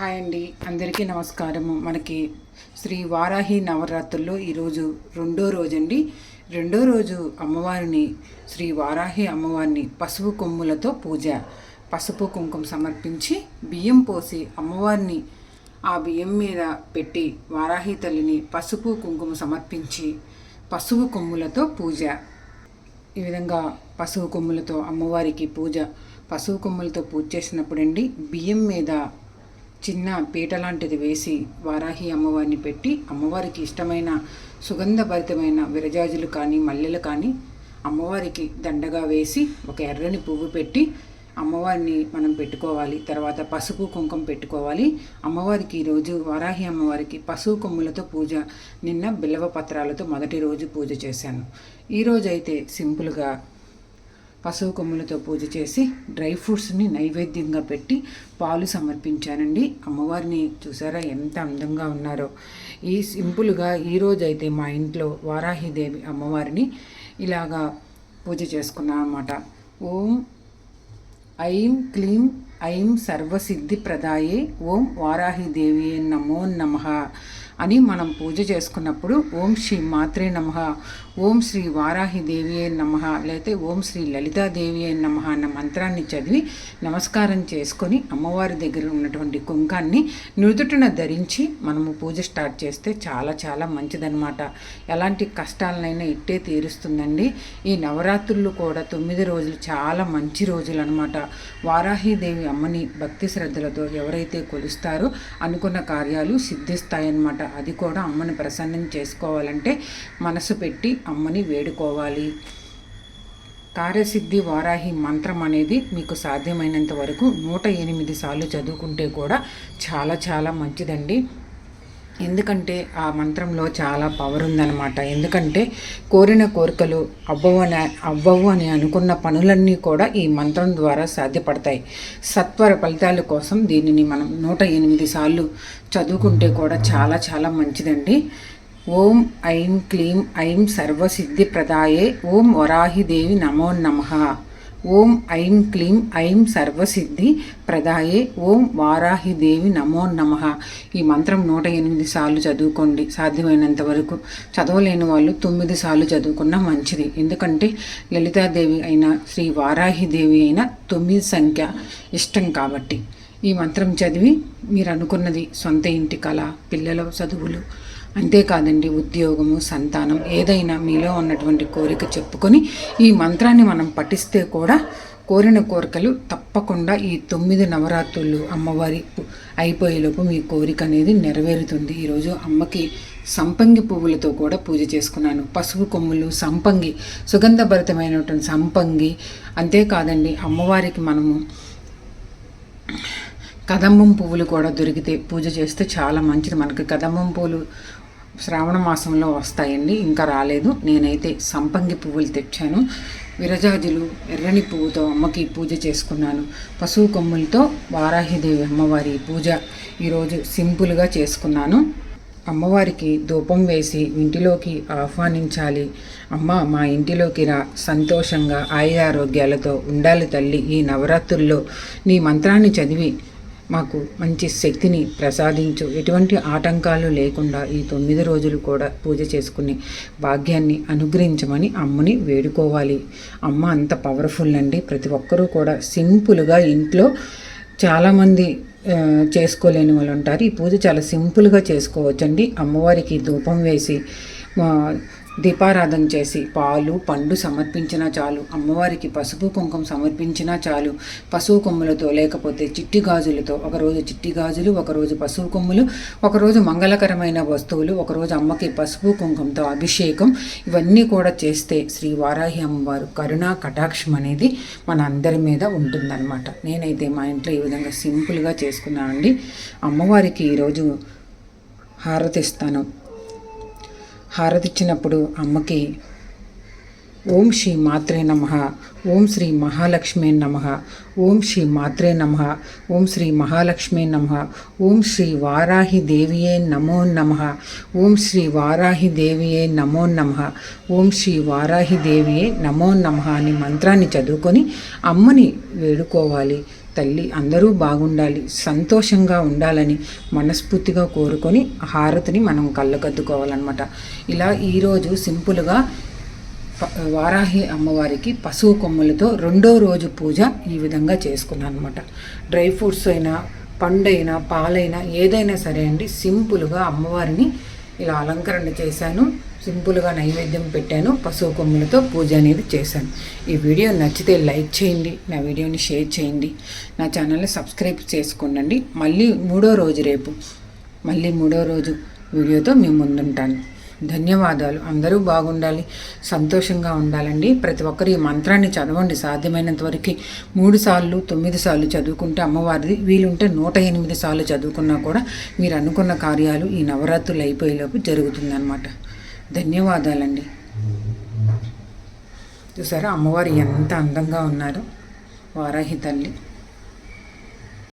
Hi అండి. అందరికీ నమస్కారము. మనకి శ్రీ వారాహి నవరాత్రుల్లో ఈరోజు రెండో రోజు అండి రెండో రోజు అమ్మవారిని శ్రీ వారాహి అమ్మవారిని పసుపు కొమ్ములతో పూజ. పసుపు కుంకుమ సమర్పించి బియ్యం పోసి అమ్మవారిని ఆ బియ్యం మీద పెట్టి వారాహి తల్లిని పసుపు కుంకుమ సమర్పించి పసుపు కొమ్ములతో పూజ. ఈ విధంగా పసుపు కొమ్ములతో అమ్మవారికి పూజ. పసుపు కొమ్ములతో పూజ చేసినప్పుడు అండి బియ్యం మీద చిన్న పీట లాంటిది వేసి వారాహి అమ్మవారిని పెట్టి అమ్మవారికి ఇష్టమైన సుగంధభరితమైన విరజాజులు కానీ మల్లెలు కానీ అమ్మవారికి దండగా వేసి ఒక ఎర్రని పువ్వు పెట్టి అమ్మవారిని మనం పెట్టుకోవాలి. తర్వాత పసుపు కుంకుమ పెట్టుకోవాలి. అమ్మవారికి ఈరోజు వారాహి అమ్మవారికి పసుపు కొమ్ములతో పూజ. నిన్న బిల్లవ పత్రాలతో మొదటి రోజు పూజ చేశాను. ఈరోజైతే సింపుల్గా పసుపు కొమ్ములతో పూజ చేసి డ్రై ఫ్రూట్స్ని నైవేద్యంగా పెట్టి పాలు సమర్పించానండి. అమ్మవారిని చూసారా ఎంత అందంగా ఉన్నారో. ఈ సింపుల్గా ఈరోజు అయితే మా ఇంట్లో వారాహిదేవి అమ్మవారిని ఇలాగా పూజ చేసుకున్నాం అన్నమాట. ఓం ఐం క్లీం ఐం సర్వసిద్ధి ప్రదాయే ఓం వారాహిదేవి నమో నమః. అని మనం పూజ చేసుకున్నప్పుడు ఓం శ్రీ మాత్రే నమ ఓం శ్రీ వారాహి దేవి నమ లేకపోతే ఓం శ్రీ లలితాదేవి నమ అన్న మంత్రాన్ని చదివి నమస్కారం చేసుకొని అమ్మవారి దగ్గర ఉన్నటువంటి కుంకాన్ని నుదుటిన ధరించి మనము పూజ స్టార్ట్ చేస్తే చాలా చాలా మంచిదన్నమాట. ఎలాంటి కష్టాలనైనా ఇట్టే తీరుస్తుందండి. ఈ నవరాత్రులు కూడా తొమ్మిది రోజులు చాలా మంచి రోజులు అనమాట వారాహిదేవి అమ్మని భక్తి శ్రద్ధలతో ఎవరైతే కొలుస్తారో అనుకున్న కార్యాలు సిద్ధిస్తాయన్నమాట. అది కూడా అమ్మని ప్రసన్నం చేసుకోవాలంటే మనసు పెట్టి అమ్మని వేడుకోవాలి. కార్యసిద్ధి వారాహి మంత్రం అనేది మీకు సాధ్యమైనంత వరకు నూట ఎనిమిది సార్లు చదువుకుంటే కూడా చాలా చాలా మంచిదండి. ఎందుకంటే ఆ మంత్రంలో చాలా పవర్ ఉందన్నమాట. ఎందుకంటే కోరిన కోరికలు అవ్వవని అవ్వవు అని అనుకున్న పనులన్నీ కూడా ఈ మంత్రం ద్వారా సాధ్యపడతాయి. సత్వర ఫలితాల కోసం దీనిని మనం నూట ఎనిమిది సార్లు చదువుకుంటే కూడా చాలా చాలా మంచిదండి. ఓం ఐం క్లీం ఐం సర్వసిద్ధి ప్రదాయే ఓం వరాహిదేవి నమో నమః. ఓం ఐం క్లీం ఐం సర్వసిద్ధి ప్రదాయే ఓం వారాహిదేవి నమో నమ. ఈ మంత్రం నూట ఎనిమిది సార్లు చదువుకోండి. సాధ్యమైనంత వరకు చదవలేని వాళ్ళు తొమ్మిది సార్లు చదువుకున్నా మంచిది. ఎందుకంటే లలితాదేవి అయిన శ్రీ వారాహిదేవి అయిన తొమ్మిది సంఖ్య ఇష్టం కాబట్టి. ఈ మంత్రం చదివి మీరు అనుకున్నది సొంత ఇంటి కళ పిల్లల చదువులు అంతేకాదండి ఉద్యోగము సంతానం ఏదైనా మీలో ఉన్నటువంటి కోరిక చెప్పుకొని ఈ మంత్రాన్ని మనం పఠిస్తే కూడా కోరిన కోరికలు తప్పకుండా ఈ తొమ్మిది నవరాత్రులు అమ్మవారి అయిపోయేలోపు మీ కోరిక అనేది నెరవేరుతుంది. ఈరోజు అమ్మకి సంపంగి పువ్వులతో కూడా పూజ చేసుకున్నాను. పసుపు కొమ్ములు సంపంగి సుగంధభరితమైనటువంటి సంపంగి. అంతేకాదండి అమ్మవారికి మనము కదంబం పువ్వులు కూడా దొరికితే పూజ చేస్తే చాలా మంచిది. మనకి కదంబం పూలు శ్రావణ మాసంలో వస్తాయండి ఇంకా రాలేదు. నేనైతే సంపంగి పువ్వులు తెచ్చాను. విరజాజులు ఎర్రని పువ్వుతో అమ్మకి పూజ చేసుకున్నాను. పశువు కొమ్ములతో వారాహిదేవి అమ్మవారి పూజ ఈరోజు సింపుల్గా చేసుకున్నాను. అమ్మవారికి ధూపం వేసి ఇంటిలోకి ఆహ్వానించాలి. అమ్మ మా ఇంటిలోకి రా. సంతోషంగా ఆయురారోగ్యాలతో ఉండాలి తల్లి. ఈ నవరాత్రుల్లో నీ మంత్రాన్ని చదివి మాకు మంచి శక్తిని ప్రసాదించు. ఎటువంటి ఆటంకాలు లేకుండా ఈ తొమ్మిది రోజులు కూడా పూజ చేసుకుని భాగ్యాన్ని అనుగ్రహించమని అమ్మని వేడుకోవాలి. అమ్మ అంత పవర్ఫుల్ అండి. ప్రతి ఒక్కరూ కూడా సింపుల్గా ఇంట్లో చాలామంది చేసుకోలేని వాళ్ళు ఉంటారు. ఈ పూజ చాలా సింపుల్గా చేసుకోవచ్చండి. అమ్మవారికి ధూపం వేసి దీపారాధన చేసి పాలు పండు సమర్పించినా చాలు అమ్మవారికి పసుపు కుంకుమ సమర్పించినా చాలు పసుపు కొమ్ములతో లేకపోతే చిట్టి గాజులతో ఒకరోజు చిట్టి గాజులు ఒకరోజు పసుపు కొమ్ములు ఒకరోజు మంగళకరమైన వస్తువులు ఒకరోజు అమ్మకి పసుపు కుంకుమతో అభిషేకం. ఇవన్నీ కూడా చేస్తే శ్రీ వారాహి అమ్మవారు కరుణా కటాక్షం అనేది మన అందరి మీద ఉంటుందన్నమాట. నేనైతే మా ఇంట్లో ఈ విధంగా సింపుల్గా చేసుకున్నానండి. అమ్మవారికి ఈరోజు హారతిస్తాను హారతిచ్చినప్పుడు అమ్మకి ఓం శ్రీ మాత్రే నమ ఓం శ్రీ మహాలక్ష్మే నమ ఓం శ్రీ మాత్రే నమ ఓం శ్రీ మహాలక్ష్మే నమ ఓం శ్రీ వారాహి దేవియే నమో నమ ఓం శ్రీ వారాహి దేవియే నమో నమ ఓం శ్రీ వారాహి దేవియే నమో నమ అని మంత్రాన్ని చదువుకొని అమ్మని వేడుకోవాలి. తల్లి అందరూ బాగుండాలి సంతోషంగా ఉండాలని మనస్ఫూర్తిగా కోరుకొని హారతిని మనం కళ్ళకద్దుకోవాలన్నమాట. ఇలా ఈరోజు సింపుల్గా వారాహి అమ్మవారికి పశువు కొమ్ములతో రెండో రోజు పూజ ఈ విధంగా చేసుకున్నాను అనమాట డ్రై ఫ్రూట్స్ అయినా పండైనా పాలైనా ఏదైనా సరే అండి సింపుల్గా అమ్మవారిని ఇలా అలంకరణ చేశాను. సింపుల్గా నైవేద్యం పెట్టాను. పశువు కొమ్ములతో పూజ అనేది చేశాను. ఈ వీడియో నచ్చితే లైక్ చేయండి. నా వీడియోని షేర్ చేయండి. నా ఛానల్ని సబ్స్క్రైబ్ చేసుకోండి మళ్ళీ మూడో రోజు రేపు. మళ్ళీ మూడో రోజు వీడియోతో మేము ముందుంటాను. ధన్యవాదాలు. అందరూ బాగుండాలి సంతోషంగా ఉండాలండి. ప్రతి ఒక్కరు ఈ మంత్రాన్ని చదవండి. సాధ్యమైనంత వరకు మూడు సార్లు తొమ్మిది సార్లు చదువుకుంటే అమ్మవారిది వీలుంటే నూట ఎనిమిది సార్లు చదువుకున్నా కూడా మీరు అనుకున్న కార్యాలు ఈ నవరాత్రులు అయిపోయేలోపు జరుగుతుందన్నమాట. ధన్యవాదాలండి. చూసారా అమ్మవారు ఎంత అందంగా ఉన్నారు. వారాహి తల్లి.